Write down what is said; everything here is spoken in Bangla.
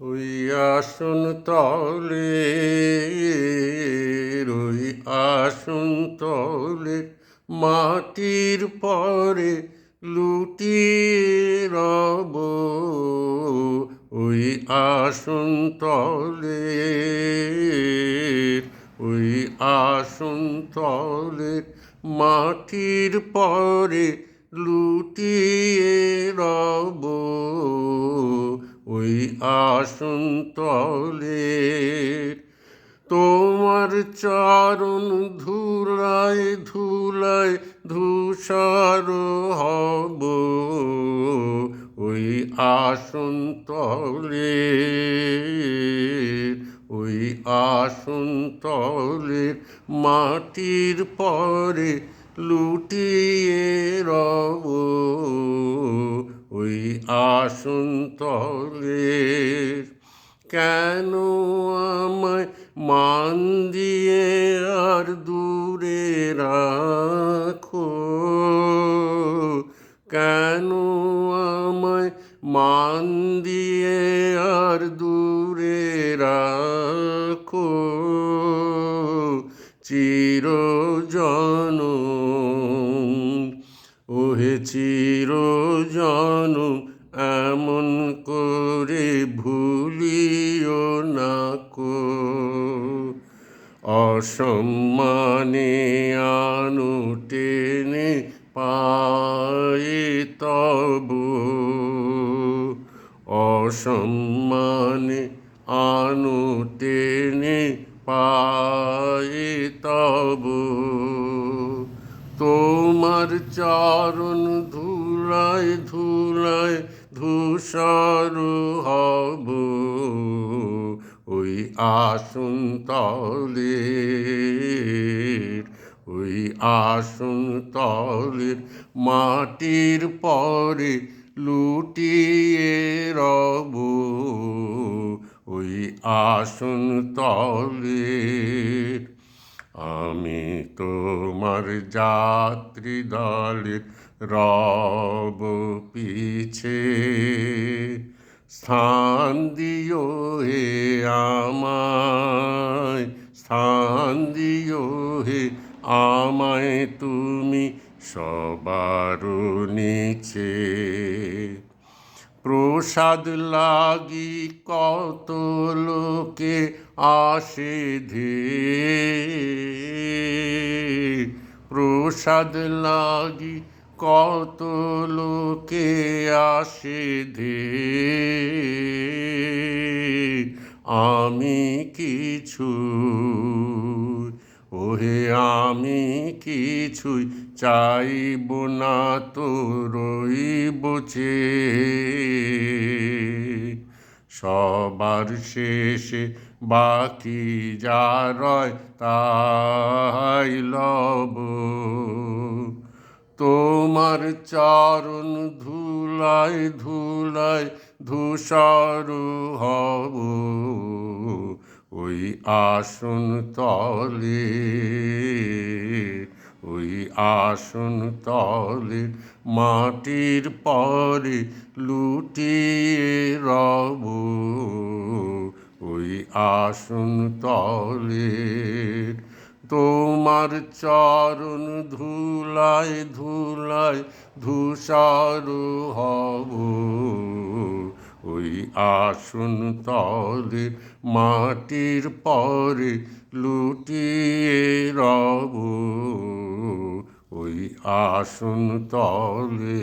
ওই আসন তলে ওই আসন তলে, মাটির পরে লুটিয়ে রব। ওই আসন তলে ওই আসন তলে, মাটির পরে লুটিয়ে রব। ওই আসন তলে তোমার চরণ ধুলায় ধুলায় ধূসর হব। ওই আসন তলে ওই আসন তলে মাটির পরে লুটিয়ে রব। ওই আসন তলে কেন আমায় মান দিয়ে আর দূরে রাখো? কেন আমায় মান দিয়ে আর দূরে রাখো? চিরজন ওহে চিরজন এমন করে ভুলিও না কো। অসম্মানে আনু টেনে পায়ে তব। অসম্মানে আনু টেনে পায়ে তব। তোমার চরণ ধুলায় ধুলায় ধূসর হব। ওই আসুন তলে ওই আসুন তলের মাটির পরে লুটিয়ে রব। ওই আসুন তলের আমি তোমার যাত্রী দলের রব পিছে। স্থান দিও হে আমায়, স্থান দিও হে আমায়, তুমি সবার নিচে। প্রসাদ লাগি কত লোকে আসে ধে। প্রসাদ লাগি কত লোকে আসে ধে। আমি কিছু ওহে আমি কিছুই চাইব না, তো রইব। সবার শেষে বাকি যা রয় তাই লব তোমার চরণ ধুলায় ধুলায় ধূসর হব ওই আসন তলে, ওই আসন তলে মাটির পরে লুটিয়ে রব। ওই আসন তলে তোমার চরণ ধুলায় ধুলায় ধূসর হব। ওই আসুন তলে মাটির পরে লুটিয়ে রব। ওই আসুন তলে